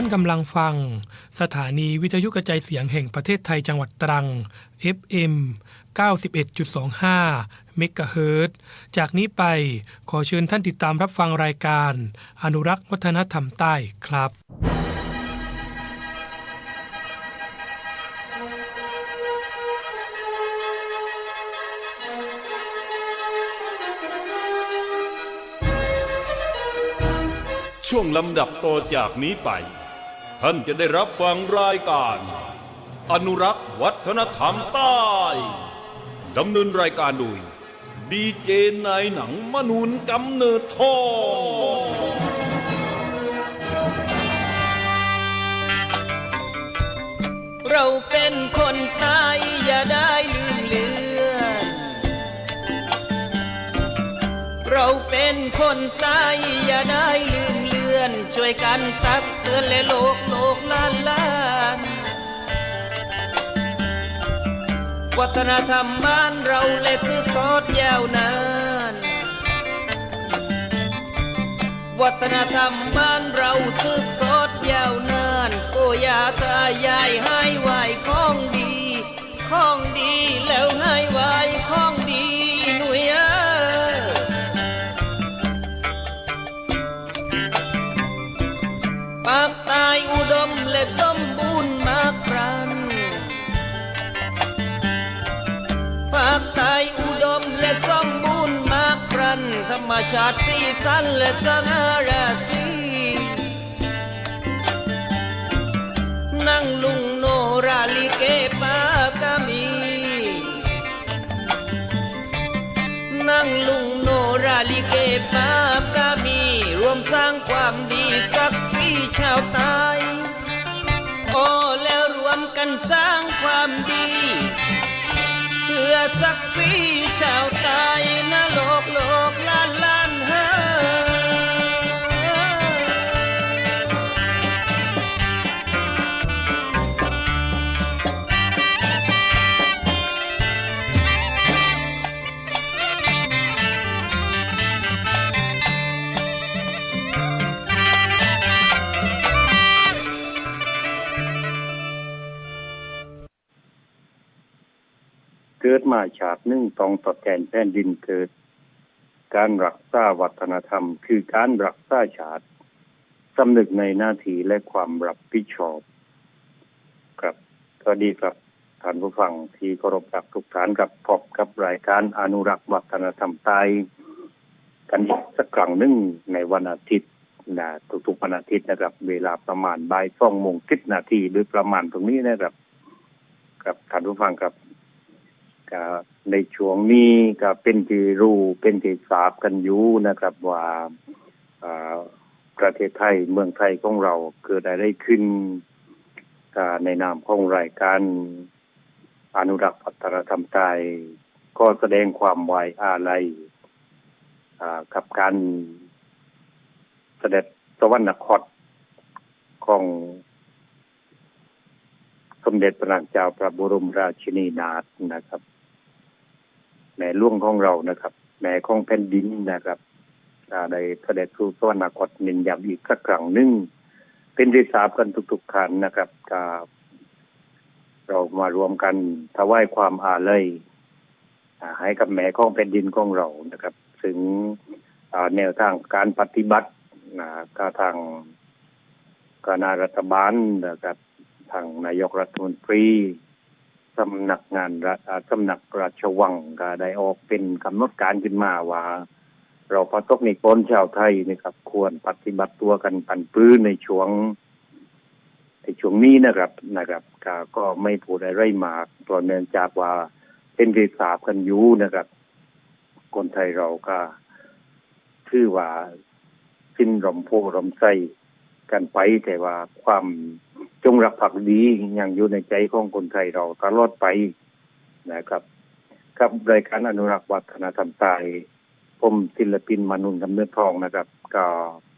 ท่านกำลังฟัง สถานีวิทยุกระจายเสียงแห่งประเทศไทยจังหวัดตรัง FM 91.25เมกะเฮิรตจากนี้ไปขอเชิญท่านติดตามรับฟังรายการ อนุรักษ์วัฒนธรรมใต้ครับช่วงลำดับต่อจากนี้ไป ท่านจะได้รับฟังรายการ อนุรักษ์วัฒนธรรมใต้ดำเนินรายการโดยดีเจนายหนังมนุนกำเนิดทองเราเป็นคนไทยอย่าได้ลืมเลือน เราเป็นคนไทยอย่าได้ลืม เลือนช่วยกันตักเตือนและโลกโลกล้านล้านวัฒนธรรมบ้านเราและสืบทอดยาวนาน วัฒนธรรมบ้านเราสืบทอดยาวนานโอ้ยาตายายให้ไหวของดี ของดีแล้วให้ไหว ปากตายอุดมและสมบูรณ์มากปรันภาคใต้อุดมและสมบูรณ์มากปรัน ธรรมชาติสีสันและสง่าราศีนั่งลุงโนราลิเกปากามี นั่งลุงโนราลิเกปาก สร้างความดีศักดิ์ศรีชาวไทยโอ้แล้วรวมกันสร้างความดี เพื่อศักดิ์ศรีชาวไทยนะโลกโลกล้านล้าน กิดมาชาติหนึ่งต้องตอบแทนแผ่นดินเกิด การรักษาวัฒนธรรม คือการรักษาชาติสำนึกในหน้าที่และความรับผิดชอบ ครับสวัสดีครับท่านผู้ฟังที่เคารพรักทุกท่านกับพบกับรายการอนุรักษ์วัฒนธรรมไทยกันอีกสักครั้งหนึ่งในวันอาทิตย์นะทุกๆวันอาทิตย์นะครับ เวลาประมาณบ่ายสองโมงสิบนาทีหรือประมาณตรงนี้นะครับ ครับท่านผู้ฟังครับ ก็ในช่วงนี้ก็เป็นที่รู้เป็นที่ทราบกันอยู่นะครับว่าประเทศไทยเมืองไทยของเราเกิดอะไรขึ้นในนามของรายการอนุรักษ์วัฒนธรรมไทยก็แสดงความไว้อาลัยกับการเสด็จสวรรคตของสมเด็จพระนางเจ้าพระบรมราชินีนาถนะครับ แม่หล่วงของเรานะครับแม่ของแผ่นดินนะครับอ่าได้เสด็จสู่สวรรคตเน้นย้ำอีกสักครั้งหนึ่งเป็นที่ทราบกันทุกๆขันนะครับก็เรามารวมกันถวายความอาลัยให้กับแม่ของแผ่นดินของเรานะครับ ถึงแนวทางการปฏิบัติก็ทางคณะรัฐบาลนะครับทางนายกรัฐมนตรี สำนักงานรัฐอ่าสำนักราชวังก็ได้ออกเป็นกำหนดการขึ้นมาว่า เราประสบนิกรชาวไทยนะครับ ควรปฏิบัติตัวกันปันพื้นในช่วงในช่วงนี้นะครับนะครับก็ก็ไม่พูดอะไรมากเพราะเนื่องจากว่าเป็นที่ทราบกันอยู่นะครับ คนไทยเราก็ชื่อว่าสิ้นรมโพรมไส้ กันไปแต่ว่าความจงรักภักดียังอยู่ในใจของคนไทยเราตลอดไปนะครับกับรายการอนุรักษ์วัฒนธรรมไทยผมศิลปินมานุนกำเนิดทองนะครับ ก็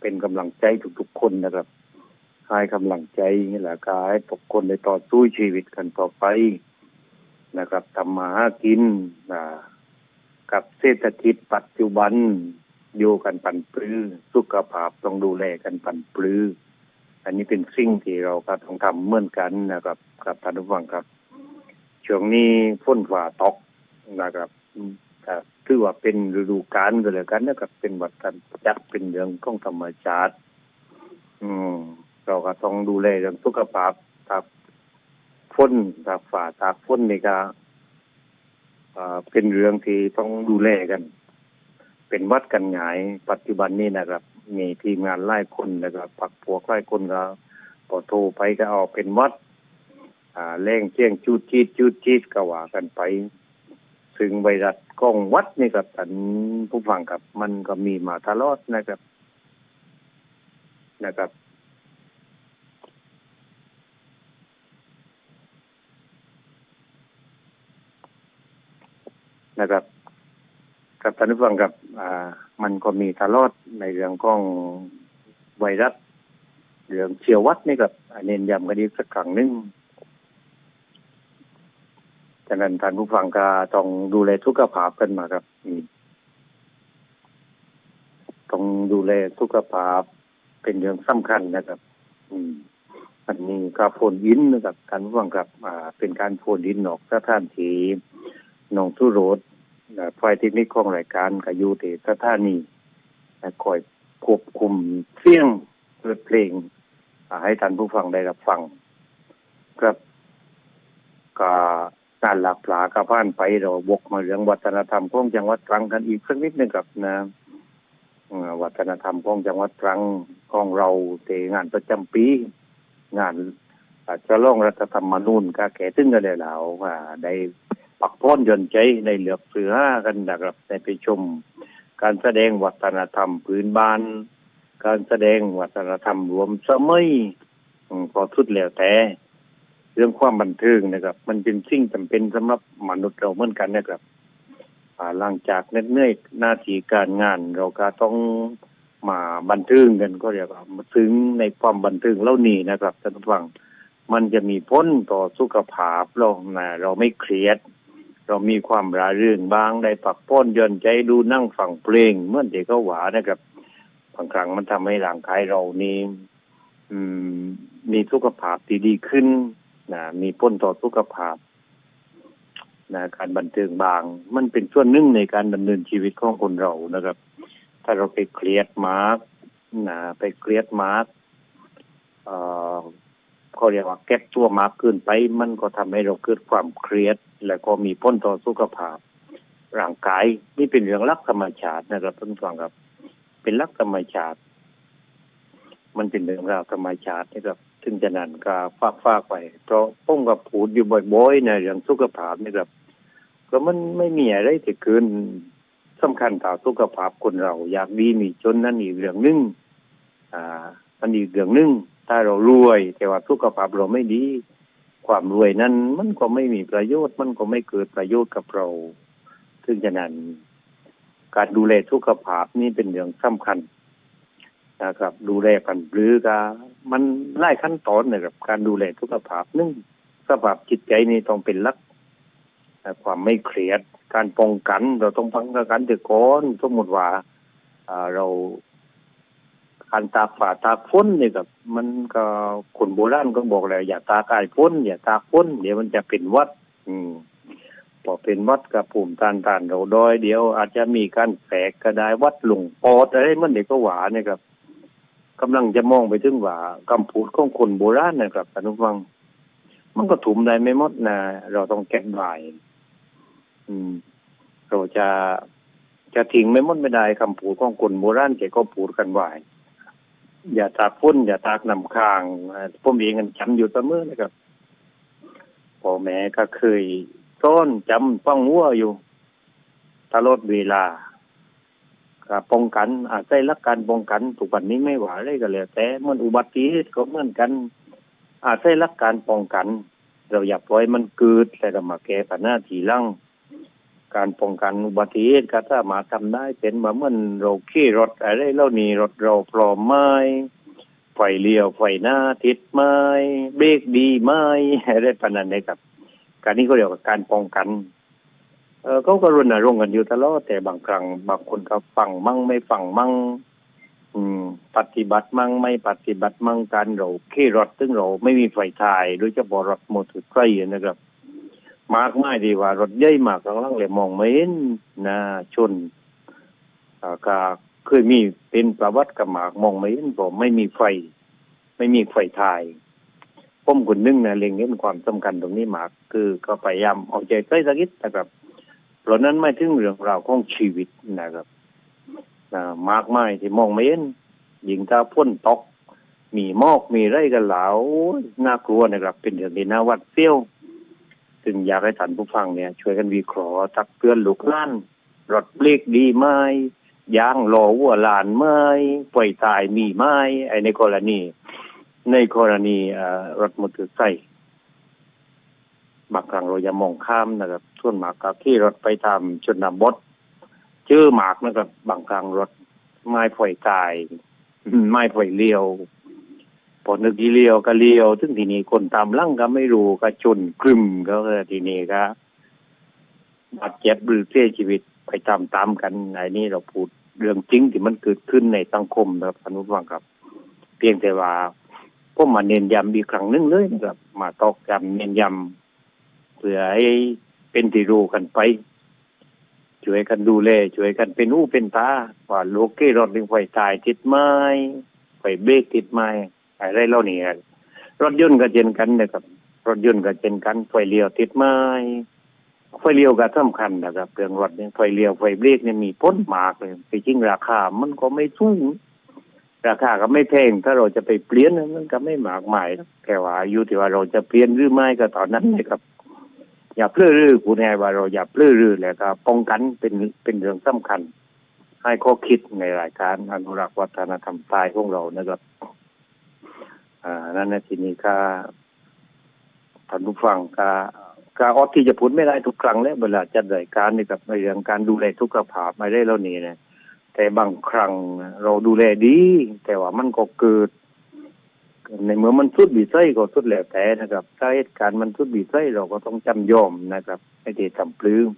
เป็นกำลังใจทุกๆคนนะครับให้กำลังใจนี่แหละก็ให้ทุกคนได้ต่อสู้ชีวิตกันต่อไปนะครับทำมาหากินอ่ากับเศรษฐกิจปัจจุบัน อยู่กันปันปลื้อสุขภาพต้องดูแลกันปันปลื้ออันนี้เป็นสิ่งที่เราก็ต้องทำเหมือนกันนะครับครับท่านผู้ฟังครับช่วงนี้ฝนฝ่าตกนะครับถือว่าเป็นฤดูกาลก็แล้วกันนะครับเป็นวัฏจักรเป็นเรื่องของธรรมชาติ อืม เราก็ต้องดูแลเรื่องสุขภาพถ้าฝนถ้าฝ่าตากฝนนี่ก็อ่าเป็นเรื่องที่ต้องดูแลกัน เป็นวัดกันหงายปัจจุบันนี้นะครับ มีทีมงานไล่คนนะครับปักพวไล่คนก็พอโทรไปก็เอาเป็นวัด อ่าแรงเจียงจูดจีดจูดจีดก็ว่ากันไป ซึ่งไวรัสกล้องวัดนี่ครับท่านผู้ฟังครับ มันก็มีมาตลอดนะครับ นะครับนะครับ กับท่านผู้ฟังครับอ่ามันก็มีตลอดในเรื่องของไวรัสเรื่องเชื้อวัดนี่ครับเน้นย้ำกันอีกสักครั้งหนึ่งฉะนั้นท่านผู้ฟังก็ต้องดูแลสุขภาพกันมาครับต้องดูแลสุขภาพเป็นเรื่องสำคัญนะครับ อืมอันนี้ก็โฟนยินนะครับท่านผู้ฟังครับ อ่า เป็นการโฟนยินออกสถานที่นองทุโรด ฝ่ายเทคนิคของรายการก็อยู่ที่สถานีคอยควบคุมเสียงเปิดเพลงให้ท่านผู้ฟังได้รับฟังครับก็การหลักปลากระพานไปเราวกมาเรื่องวัฒนธรรมของจังหวัดตรังกันอีกสักนิดหนึ่งครับนะวัฒนธรรมของจังหวัดตรังของเราเตงานประจำปี งานอาจจะล่องรัฐธรรมนูญก็แก่ตึงกันเลยแล้วว่าได้ ปักพ้อนยนใจในเหลือเสือกันนะครับได้ไปชม การแสดงวัฒนธรรมพื้นบ้าน การแสดงวัฒนธรรมรวมสมัยพอทุดแล้วแต่เรื่องความบันเทิงนะครับ มันเป็นสิ่งจำเป็นสำหรับมนุษย์เราเหมือนกันนะครับหลังจากเหน็ดเหนื่อยหน้าที่การงาน เราก็ต้องมาบันเทิงกันก็เรียกว่าถึงในความบันเทิงเล่านี้นะครับท่านผู้ฟัง มันจะมีผลต่อสุขภาพเรานะเราไม่เครียด เรามีความราเรื่นบางได้ปักป้อนย่อนใจดูนั่งฟังเพลงเมื่อเด็กก็หวานะครับบางครั้งมันทำให้ร่างกายเรานี่มีสุขภาพที่ดีขึ้นนะมีพ้นต่อสุขภาพนะการบันเทิงบาง มันเป็นส่วนหนึ่งในการดำเนินชีวิตของคนเรานะครับ ถ้าเราไปเครียดมากนะไปเครียดมากเอ่อเขาเรียกว่าเก็บตัวมากเกินไป มันก็ทำให้เราเกิดความเครียด และก็มีพ้นต่อสุขภาพร่างกายนี่เป็นเรื่องลักธรรมชาตินะครับท่านผู้ฟังครับ เป็นลักธรรมชาติ มันเป็นเรื่องราวธรรมชาตินะครับถึงจะนั้นก็ฝากฝากๆไป เพราะผมกับพูดอยู่บ่อยๆในเรื่องสุขภาพนี่ครับก็มันไม่มีอะไรที่เกินสำคัญต่อสุขภาพคนเรา อยากดีมีจนนั่นอีกเรื่องหนึงอ่าอันอีกเรื่องหนึงถ้าเรารวย แต่ว่าสุขภาพเราไม่ดี ความรวยนั้นมันก็ไม่มีประโยชน์มันก็ไม่เกิดประโยชน์กับเรา ซึ่งฉะนั้น การดูแลสุขภาพนี่เป็นเรื่องสำคัญนะครับ ดูแลกันหรือก็มันไล่ขั้นตอนนะครับการดูแลสุขภาพนึ่งสภาพจิตใจนี่ต้องเป็นลักความไม่เครียดการป้องกัน เราต้องป้องกันเดือก่อนสมมติว่าเรา การตากฝ่าตากฝนนี่กับมันก็คนโบราณก็บอกแล้ว อย่าตากอายฝนอย่าตากฝนเดี๋ยวมันจะเป็นวัด อืมพอเป็นวัดกับปุ่มตานตานเราดอยเดียว อาจจะมีการแฝกกระไดวัดหลงปอดอะไรมันเด็กก็หวาเนี่ยครับกำลังจะมองไปถึงว่าคำพูดของคนโบราณนะครับอนุฟัง มันก็ถุมได้ไม่หมดนะเราต้องแก้ไว้อืม เราจะจะทิ้งไม่หมดไม่ได้คำพูดของคนโบราณแกก็พูดกันไว้ อย่าตากฝนอย่าตากน้ำค้างอ่าผมเองกันจำอยู่เสมอนะครับพ่อแม่ก็เคยต้นจำฟังหัวอยู่ตลอดเวลาก็ป้องกันอาศัยลักการป้องกันทุกวันนี้ไม่ไหวเลยก็แล้วแต่มันอุบัติเหตุก็เหมือนกัน อาศัยลักการป้องกัน เราอย่าปล่อยมันเกิดแต่ก็มาแก้ปัญหาทีหลัง การป้องกันอุบัติเหตุก็สามารถทำได้เป็นว่าเหมื่อนเราขี่รถอะไรเล่านี้รถเราพร้อมไหมไฟเลี้ยวไฟหน้าติดไหมเบรกดีไหมอะไรปานนั้นนะครับ การนี้ก็เรียกว่าการป้องกันเออเขาก็รณรงค์กันอยู่ตลอดแต่บางครั้งบางคนก็ฟังมั่งไม่ฟังมั่งอืม ปฏิบัติมั่งไม่ปฏิบัติมั่งการเราขี่รถซึ่งเราไม่มีไฟถ่ายโดยเฉพาะรถมอเตอร์ไซค์นะครับ มากไม่ดีว่ารถใหญ่มากข้างล่างเลยมองไม่เห็นนะชนอาก็เคยมีเป็นประวัติกับหมากมองไม่เห็นผมไม่มีไฟ ไม่มีไฟถ่ายผมคนหนึงนะเล็งเห็นความสำคัญตรงนี้หมาก คือก็พยายามเอาใจใส่สักนิดนะครับเพราะนั้นไม่ถึงเรื่องราวของชีวิตนะครับอ่ามากไม่ที่มองไม่เห็นยิงถ้าพ่นตกมีหมอกมีไรกันเหลาน่ากลัวนะครับ เป็นเรื่องที่น่าวัดเสี้ยว ซึ่งอยากให้ท่านผู้ฟังเนี่ย ช่วยกันวิเคราะห์ตักเตือนลูกหล้านรถเบรกดีไหมยางหล่อวัวหลานไหมปล่อยตายมีไหมไอ้ในกรณี ในกรณีรถมอเตอร์ไซค์บางครั้งเราอย่ามองข้ามนะครับส่วนมากก็ขี่รถไปตามชนบทเจอหมากนะครับบางครั้งรถไม้ปล่อยตาย ไม้ปล่อยเลี้ยว พอนึกทีเลี้ยวก็เลี้ยวถึงทีนี้คนตามลังก็ไม่รู้ก็ชนกลึมก็เลยทีนี้ก็บาดเจ็บหรือเสียชีวิตไปตามตามกันไอ้นี่เราพูดเรื่องจริงที่มันเกิดขึ้นในสังคมนะครับท่านผู้ฟังครับ เพียงแต่ว่าผมมาเน้นย้ำอีกครั้งหนึงเลยนะครับ มาตอกย้ำเน้นย้ำเพื่อให้เป็นที่รู้กันไป ช่วยกันดูแลช่วยกันเป็นหูเป็นตาว่าโลกเกรถหนึ่งไฟตายติดไม้ไฟเบรกติดไม้ อะไรเล่านี่ครับรถยนต์ก็เช่นกันนะครับ รถยนต์ก็เช่นกันไฟเลี้ยวติดไม้ไฟเลี้ยวก็สำคัญนะครับเรื่องรถเนี่ยไฟเลี้ยวไฟเบรกเนี่ยมีพ้นมากเลยไปจริงราคา มันก็ไม่สูงราคาก็ไม่แพงถ้าเราจะไปเปลี่ยนนะมันก็ไม่หมากมายหรอกแค่ว่าอยู่ที่ว่าเราจะเปลี่ยนหรือไม่ก็ตอนนั้นเลยครับ อย่าเพลื้อรือกูแน่ว่าเราอย่าเพลื้อรือแล้วก็ป้องกันเป็นเป็นเรื่องสำคัญ ให้ข้อคิดในรายการอนุรักษ์วัฒนธรรมใต้ของเรานะครับ อ่านั่นนะทีนี้ก็ท่านผู้ฟังก็ก็ออที่จะพูดไม่ได้ทุกครั้งแล้วเวลาจัดรายการนี่กับในเรื่องการดูแลสุกขภาพไม่ได้แล้วนี่นะแต่บางครั้งเราดูแลดี แต่ว่ามันก็เกิด ในเมื่อมันสุดบีไส้ก็สุดแล้วแต่นะครับถ้าเหตุการณ์มันสุดบีไส้เราก็ต้องจำยอมนะครับ ไม่ได้ทำปลื้ม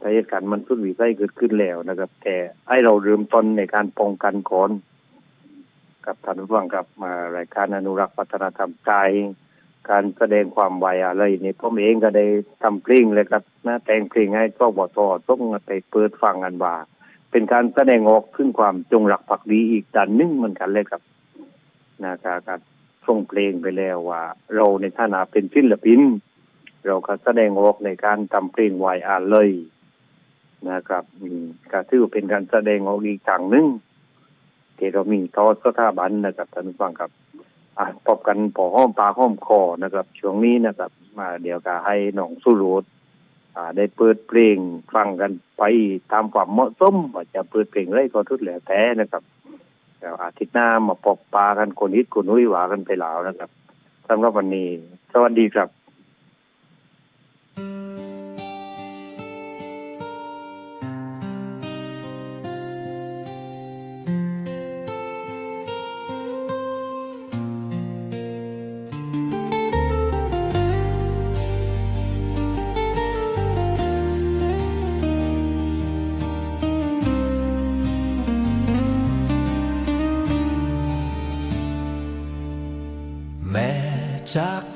ถ้าเหตุการณ์มันสุดบีไส้เกิดขึ้นแล้วนะครับ แต่ให้เราเริ่มต้นในการป้องกันก่อน กับท่านผู้ฟังครับมารายการอนุรักษ์วัฒนธรรมไทยการแสดงความไวอะไรนี่ผมเองก็ได้ทำเพลงเลยครับนะแต่งเพลงให้ก็บทต้องไปเปิดฟังกันว่า เป็นการแสดงออกถึงความจงรักภักดีอีกด้านหนึงเหมือนกันเลยครับนะครับการส่งเพลงไปแล้วว่า เราในฐานะเป็นศิลปิน เราก็แสดงออกในการทำเพลงไวอาเลยนะครับ อืมก็ถือว่เป็นการแสดงออกอีกทางหนึง ที่เรามีทอสถาบันนะครับท่านผู้ฟังครับอะพบกันพอห้อมปากห้อมคอนะครับ ช่วงนี้นะครับ มาเดี๋ยวก็ให้น้องสุรุตอ่าได้เปิดเพลงฟังกันไปตามความเหมาะสมว่าจะเปิดเพลงไรก็ทุกแล้วแต่นะครับเดี๋ยวอาทิตย์หน้ามาพบปากันคนฮิตคนนุ้ยหวากันไปแล้วนะครับสำหรับวันนี้ สวัสดีครับ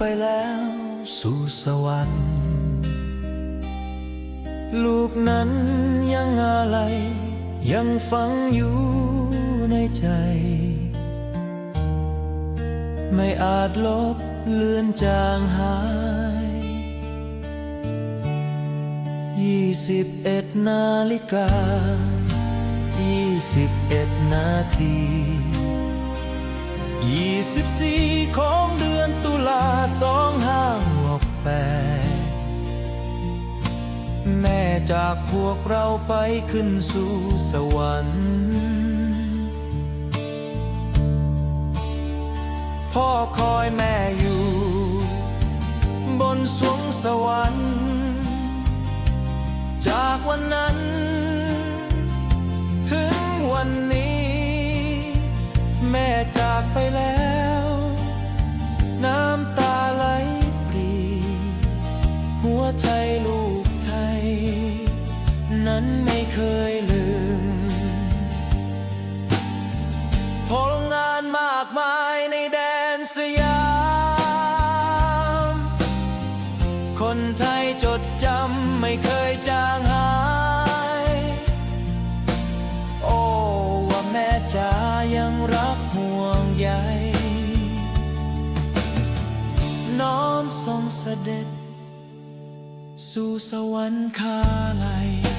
ไปแล้วสู่สวรรค์ ลูกนั้นยังอะไร ยังฝังอยู่ในใจ ไม่อาจลบเลือนจางหายยี่สิบเอ็ดนาฬิกายี่สิบเอ็ดนาที ยี่สิบสี่ของเดือนตุลาสองห้าหกแปดแม่จากพวกเราไปขึ้นสู่สวรรค์พ่อคอยแม่อยู่ บนสวงสวรรค์ จากวันนั้น ถึงวันนี้ แม่จากไปแล้ว เสด็จ สู่สวรรคาลัย